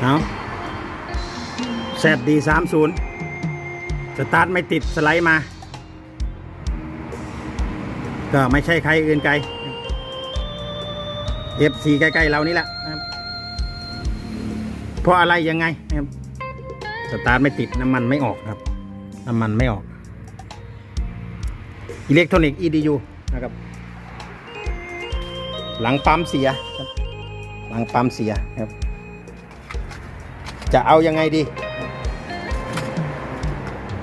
เอาแซดดีสามศูนย์สตาร์ทไม่ติดสไลด์มา ก็ไม่ใช่ใครอื่นไกล F4 ใกล้ ๆ เรานี่แหละเพราะอะไรยังไงครับสตาร์ทไม่ติดน้ำมันไม่ออกครับ น้ำมันไม่ออก อิเล็กทรอนิกส์ EDU นะครับ หลังปั๊มเสียหลังปั๊มเสียครับ จะเอายังไงดี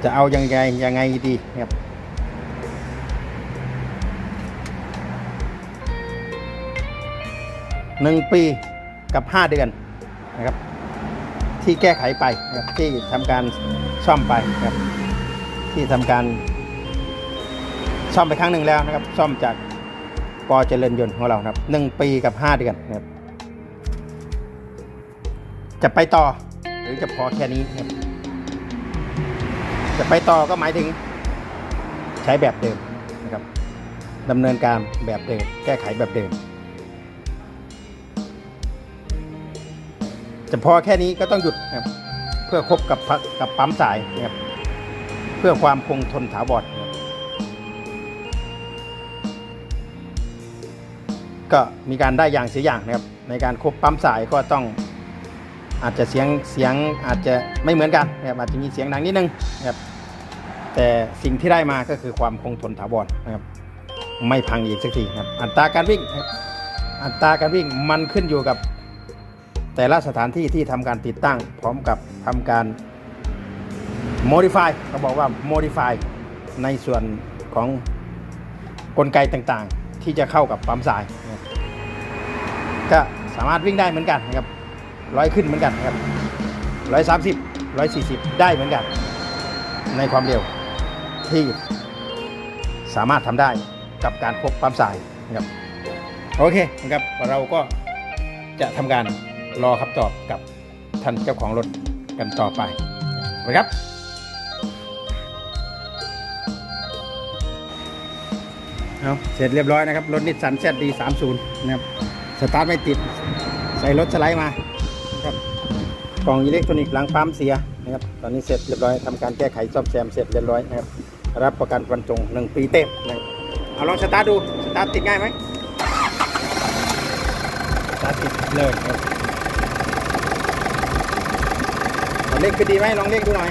จะเอายังไงยังไงดีครับหนึ่งปีกับห้าเดือนนะครับ ที่แก้ไขไปนะครับที่ทำการซ่อมไปนะครับ ที่ทำการซ่อมไปครั้งหนึ่งแล้วนะครับ ซ่อมจากปอเจริญยนต์ของเรานะครับหนึ่งปีกับห้าเดือนนะครับ จะไปต่อ หรือจะพอแค่นี้นะครับจะไปต่อก็หมายถึงใช้แบบเดิมนะครับดำเนินการแบบเดิม แก้ไขแบบเดิม จะพอแค่นี้ก็ต้องหยุดนะครับเพื่อคบกับพักกับปั๊มสายนะครับเพื่อความคงทนถาวรครับก็มีการได้อย่างเสียอย่างนะครับในการคบปั๊มสายก็ต้อง อาจจะเสียงเสียงอาจจะไม่เหมือนกันนะครับอาจจะมีเสียงดังนิดนึงนะครับแต่สิ่งที่ได้มาก็คือความคงทนถาวรนะครับไม่พังอีกสักทีนะครับอัตราการวิ่งนะครับอัตราการวิ่งมันขึ้นอยู่กับ แต่ละสถานที่ที่ทำการติดตั้ง พร้อมกับทำการ modify เขาบอกว่า modify ในส่วนของกลไกต่างๆ ที่จะเข้ากับปั๊มสาย ก็สามารถวิ่งได้เหมือนกันนะครับ ร้อยขึ้นเหมือนกันนะครับร้อยสามสิบร้อยสี่สิบได้เหมือนกัน ในความเร็วที่สามารถทำได้กับการพบปั๊มสายนะครับโอเคนะครับเราก็จะทำการรอคำตอบกับท่านเจ้าของรถกันต่อไปสวัสดีครับเอาเสร็จเรียบร้อยนะครับ รถนิสสันแซดดีสามศูนย์นะครับ สตาร์ทไม่ติด ใส่รถสไลด์มา ครับกล่องอิเล็กทรอนิกส์หลังปั๊มเสียนะครับตอนนี้เสร็จเรียบร้อยทำการแก้ไขซ่อมแซมเสร็จเรียบร้อยนะครับรับประกันฟันจงหนึ่งปีเต็มนะครับเอาลองสตาร์ทดูสตาร์ทติดง่ายไหมสตาร์ทติดเลยครับเลขคือดีไหมลองเลขดูหน่อย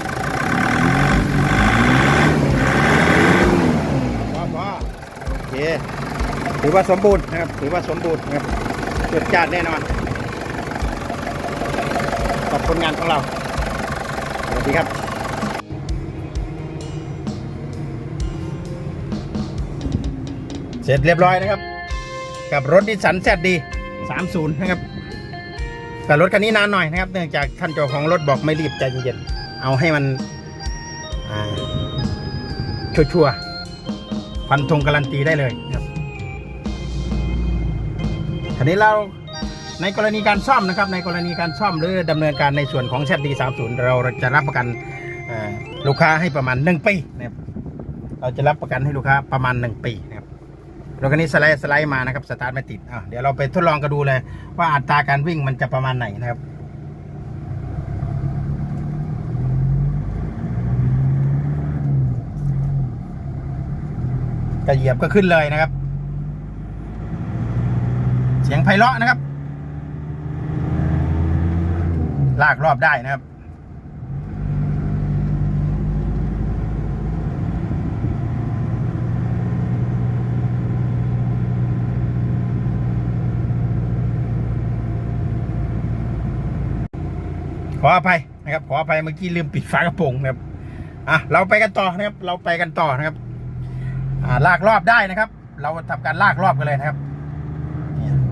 พอพอโอเคถือว่าสมบูรณ์นะครับถือว่าสมบูรณ์นะครับจุดจ้าดแน่นอน กับผลงานของเรา สวัสดีครับเสร็จเรียบร้อยนะครับ กับรถนิสสันแซดดี30นะครับ แต่รถคันนี้นานหน่อยนะครับ เนื่องจากท่านเจ้าของรถบอกไม่รีบใจเย็นๆเอาให้มันชัวร์ๆฟันธงการันตีได้เลยครับทีนี้เรา ในกรณีการซ่อมนะครับในกรณีการซ่อมหรือดำเนินการในส่วนของ ZD 3 0 เราจะรับประกันลูกค้าให้ประมาณ 1 ปีนะครับเราจะรับประกันให้ลูกค้าประมาณ 1 ปีนะครับรถคันนี้สไลด์สไลด์มานะครับสตาร์ทไม่ติดอะเดี๋ยวเราไปทดลองกันดูเลยว่าอัตราการวิ่งมันจะประมาณไหนนะครับกระเหยียบก็ขึ้นเลยนะครับ เสียงไพเราะนะครับ ลากรอบได้นะครับ ขออภัยนะครับ ขออภัยเมื่อกี้ลืมปิดฝากระโปรงนะครับอะเราไปกันต่อนะครับ เราไปกันต่อนะครับ อ่าลากรอบได้นะครับ เราทำการลากรอบกันเลยนะครับ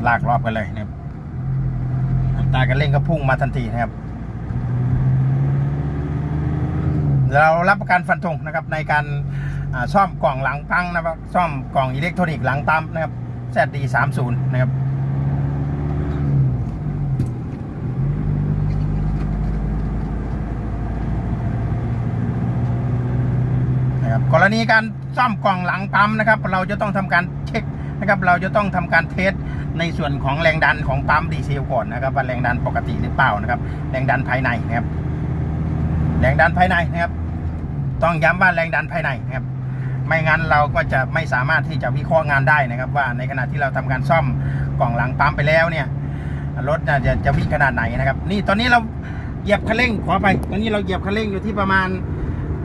ลากรอบกันเลยนะครับ อัตราการเร่งก็พุ่งมาทันทีนะครับ เรารับประกันฟันธงนะครับ ในการซ่อมกล่องหลังปังนะครับ ซ่อมกล่องอิเล็กทรอนิกส์หลังปั๊มนะครับ ZD 3 0นะครับนะครับกรณีการซ่อมกล่องหลังปั๊มนะครับ เราจะต้องทำการเช็ค นะครับเราจะต้องทำการเทสในส่วนของแรงดันของปั๊มดีเซลก่อนนะครับว่าแรงดันปกติหรือเปล่านะครับ แรงดันภายในนะครับ แรงดันภายในนะครับ ต้องย้ำว่าแรงดันภายในนะครับไม่งั้นเราก็จะไม่สามารถที่จะวิเคราะห์งานได้นะครับ ว่าในขณะที่เราทำการซ่อมกล่องหลังปั๊มไปแล้วเนี่ยรถจะจะวิ่งขนาดไหนนะครับ นี่ตอนนี้เราเหยียบคันเร่งขอไปตอนนี้เราเหยียบคันเร่งอยู่ที่ประมาณ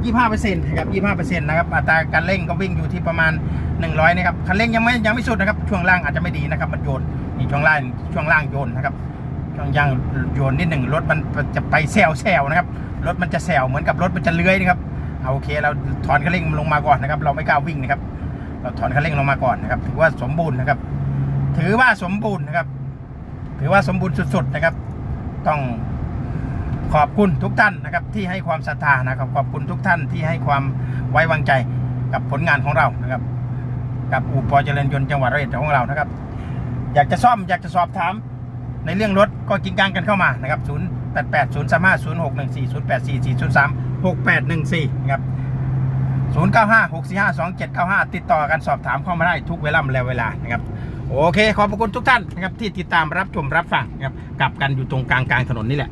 25%นะครับ25%นะครับอัตราการเร่งก็วิ่งอยู่ที่ประมาณ 100นะครับคันเร่งยังไม่ยังไม่สุดนะครับช่วงล่างอาจจะไม่ดีนะครับมันโยนนี่ช่วงล่างช่วงล่างโยนนะครับช่วงยางโยนนิดหนึ่งรถมันจะไปแซวแซวนะครับรถมันจะแซวเหมือนกับรถมันจะเลื้อยนะครับเอาโอเคเราถอนคันเร่งลงมาก่อนนะครับ เราไม่กล้าวิ่งนะครับ เราถอนคันเร่งลงมาก่อนนะครับ ถือว่าสมบูรณ์นะครับ ถือว่าสมบูรณ์นะครับ ถือว่าสมบูรณ์สุดๆนะครับ ต้อง ขอบคุณทุกท่านนะครับที่ให้ความศรัทธานะครับขอบคุณทุกท่านที่ให้ความไว้วางใจกับผลงานของเรานะครับ กับอู่ปอเจริญยนต์จังหวัดร้อยอ็ดของเรานะครับ อยากจะซ่อมอยากจะสอบถามในเรื่องรถก็กินกลางกันเข้ามานะครับ 0 8 8 0 3 5 0 6 1 4 0 8 4 4 0 3 6 8 1 4นะครับ0 9 5 6 4 5 2 7 9 5 ติดต่อกันสอบถามเข้ามาได้ทุกเวลาและเวลานะครับ โอเค ขอบคุณทุกท่านนะครับที่ติดตามรับชมรับฟังนะครับกลับกันอยู่ตรงกลางกลางถนนนี่แหละ